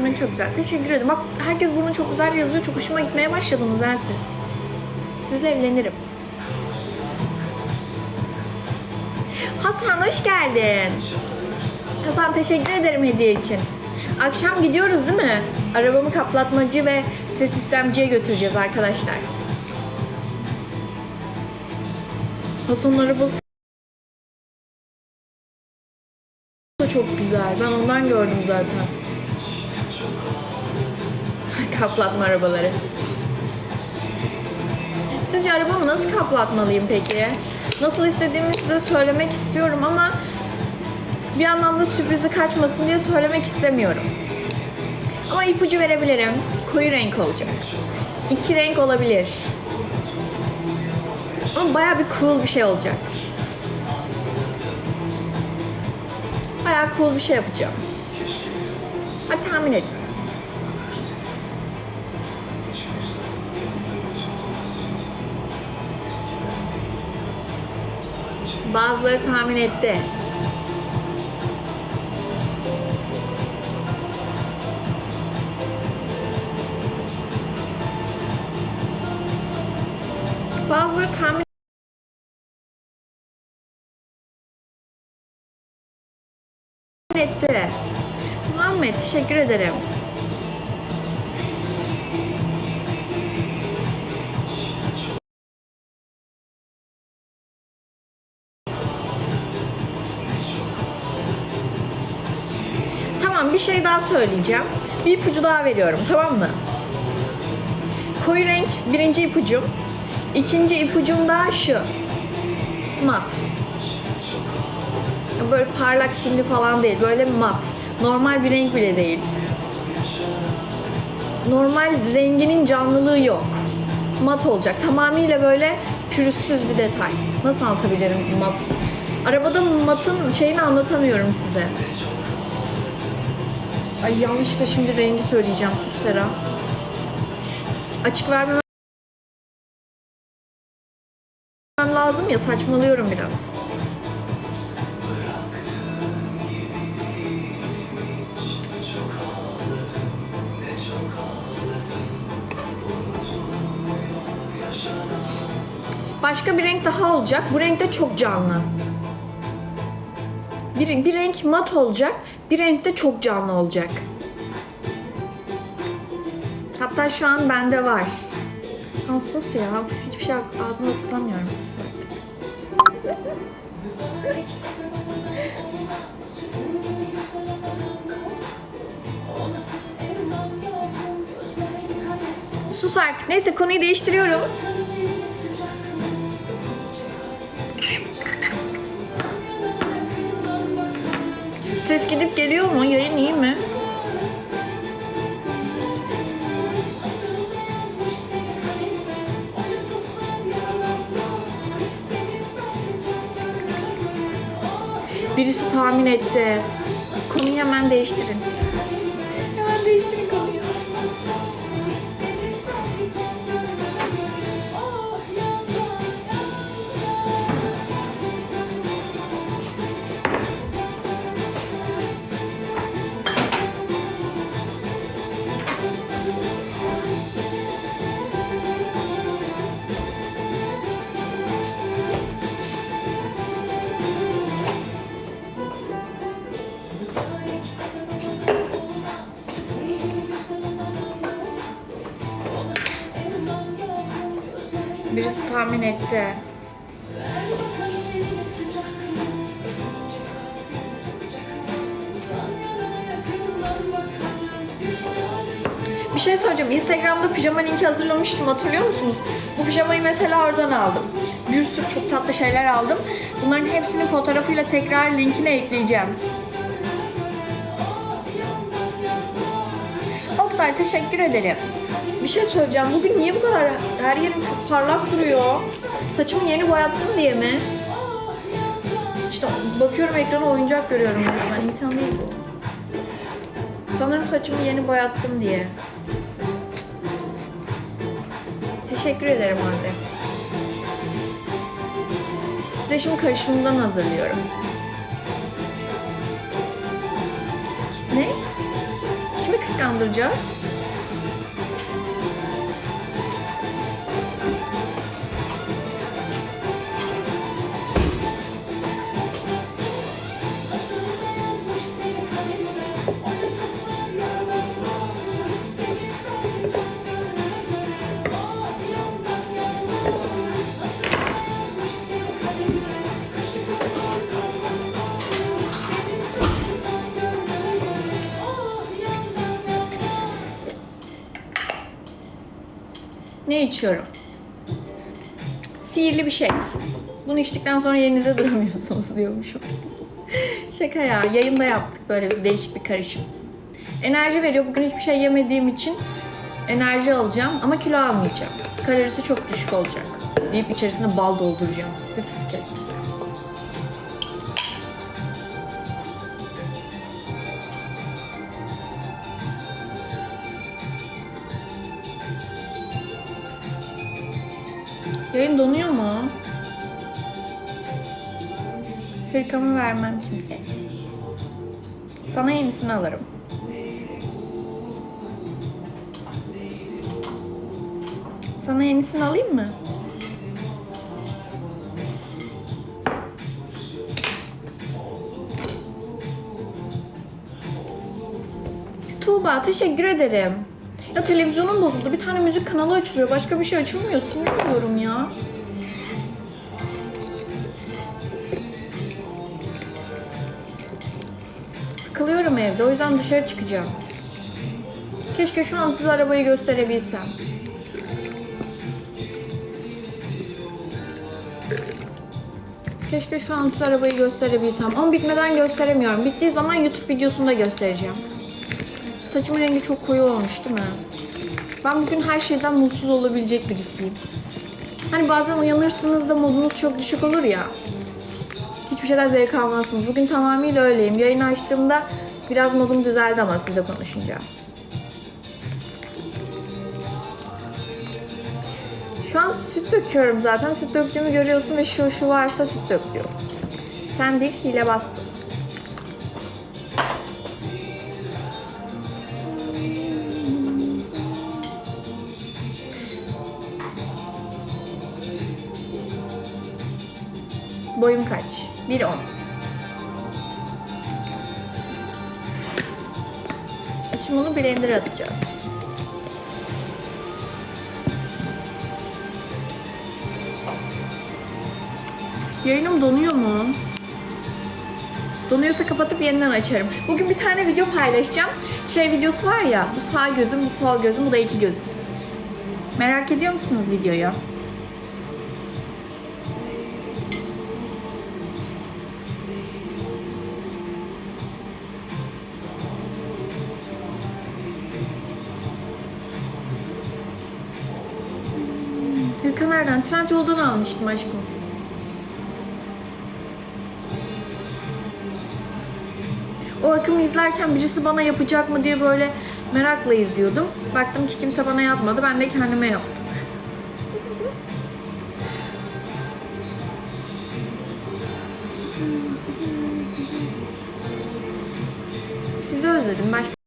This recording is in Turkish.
burnun çok güzel. Teşekkür ederim. Bak herkes burnun çok güzel yazıyor. Çok hoşuma gitmeye başladınız ha siz. Sizle evlenirim. Hasan hoş geldin. Hasan teşekkür ederim hediye için. Akşam gidiyoruz değil mi? Arabamı kaplatmacı ve ses sistemciye götüreceğiz arkadaşlar. Hasan'ın arabası da çok güzel. Ben ondan gördüm zaten. Kaplatma arabaları. Sizce arabamı nasıl kaplatmalıyım peki? Nasıl istediğimi size söylemek istiyorum ama bir anlamda sürprizi kaçmasın diye söylemek istemiyorum. Ama ipucu verebilirim. Koyu renk olacak. İki renk olabilir. Ama baya bir cool bir şey olacak. Baya cool bir şey yapacağım. Hadi tahmin edin. Bazıları tahmin etti. Bazıları tahmin etti. Muhammed teşekkür ederim. Bir şey daha söyleyeceğim. Bir ipucu daha veriyorum tamam mı? Koyu renk birinci ipucum. İkinci ipucum da şu. Mat. Böyle parlak simli falan değil. Böyle mat. Normal bir renk bile değil. Normal renginin canlılığı yok. Mat olacak. Tamamıyla böyle pürüzsüz bir detay. Nasıl anlatabilirim mat? Arabada matın şeyini anlatamıyorum size. Ay yanlışlıkla şimdi rengi söyleyeceğim sus Sera. Açık vermemem lazım ya saçmalıyorum biraz. Başka bir renk daha olacak. Bu renk de çok canlı. Bir, bir renk mat olacak, bir renk de çok canlı olacak. Hatta şu an bende var. Aa, sus ya, hiçbir şey ağzımda tutamıyorum sus artık. Sus artık. Neyse konuyu değiştiriyorum. Ses gidip geliyor mu? Yayın iyi mi? Birisi tahmin etti. Konuyu hemen değiştirin. Hemen değiştirin konuyu. Birisi tahmin etti. Bir şey söyleyeceğim. Instagram'da pijama linki hazırlamıştım hatırlıyor musunuz? Bu pijamayı mesela oradan aldım. Bir sürü çok tatlı şeyler aldım. Bunların hepsinin fotoğrafıyla tekrar linkine ekleyeceğim. Oktay teşekkür ederim. Bir şey söyleyeceğim. Bugün niye bu kadar her yerim parlak duruyor? Saçımı yeni boyattım diye mi? İşte bakıyorum ekrana oyuncak görüyorum resmen. İnsan değil bu. Sanırım saçımı yeni boyattım diye. Teşekkür ederim anne. Size şimdi karışımından hazırlıyorum. Ne? Kimi kıs kıskandıracağız? Ne içiyorum? Sihirli bir şey. Bunu içtikten sonra yerinizde duramıyorsunuz diyormuşum. Şaka ya. Yayında yaptık böyle bir değişik bir karışım. Enerji veriyor. Bugün hiçbir şey yemediğim için enerji alacağım ama kilo almayacağım. Kalorisi çok düşük olacak. Deyip içerisine bal dolduracağım. Ve fıstık ezmesi. Yayın donuyor mu? Hırkamı vermem kimseye. Sana yenisini alırım. Sana yenisini alayım mı? Tuğba teşekkür ederim. Ya televizyonum bozuldu. Bir tane müzik kanalı açılıyor. Başka bir şey açılmıyor. Sinir oluyorum ya. Sıkılıyorum evde. O yüzden dışarı çıkacağım. Keşke şu an size arabayı gösterebilsem. Keşke şu an size arabayı gösterebilsem. Ama bitmeden gösteremiyorum. Bittiği zaman YouTube videosunda göstereceğim. Saçımın rengi çok koyu olmuş değil mi? Ben bugün her şeyden mutsuz olabilecek birisiyim. Hani bazen uyanırsınız da modunuz çok düşük olur ya. Hiçbir şeyden zevk almazsınız. Bugün tamamıyla öyleyim. Yayın açtığımda biraz modum düzeldi ama sizle konuşunca. Şu an süt döküyorum zaten. Süt döktüğümü görüyorsun ve şu şu varsa süt dök diyorsun. Sen bir hilebassın. Boyum kaç? 1.10. Şimdi bunu blender atacağız. Yayınım donuyor mu? Donuyorsa kapatıp yeniden açarım. Bugün bir tane video paylaşacağım. Şey videosu var ya, bu sağ gözüm, bu sol gözüm, bu da iki gözüm. Merak ediyor musunuz videoyu? Hırka nereden? Trend yoldan almıştım aşkım. O akımı izlerken birisi bana yapacak mı diye böyle merakla izliyordum. Baktım ki kimse bana yapmadı. Ben de kendime yaptım. Sizi özledim. Başka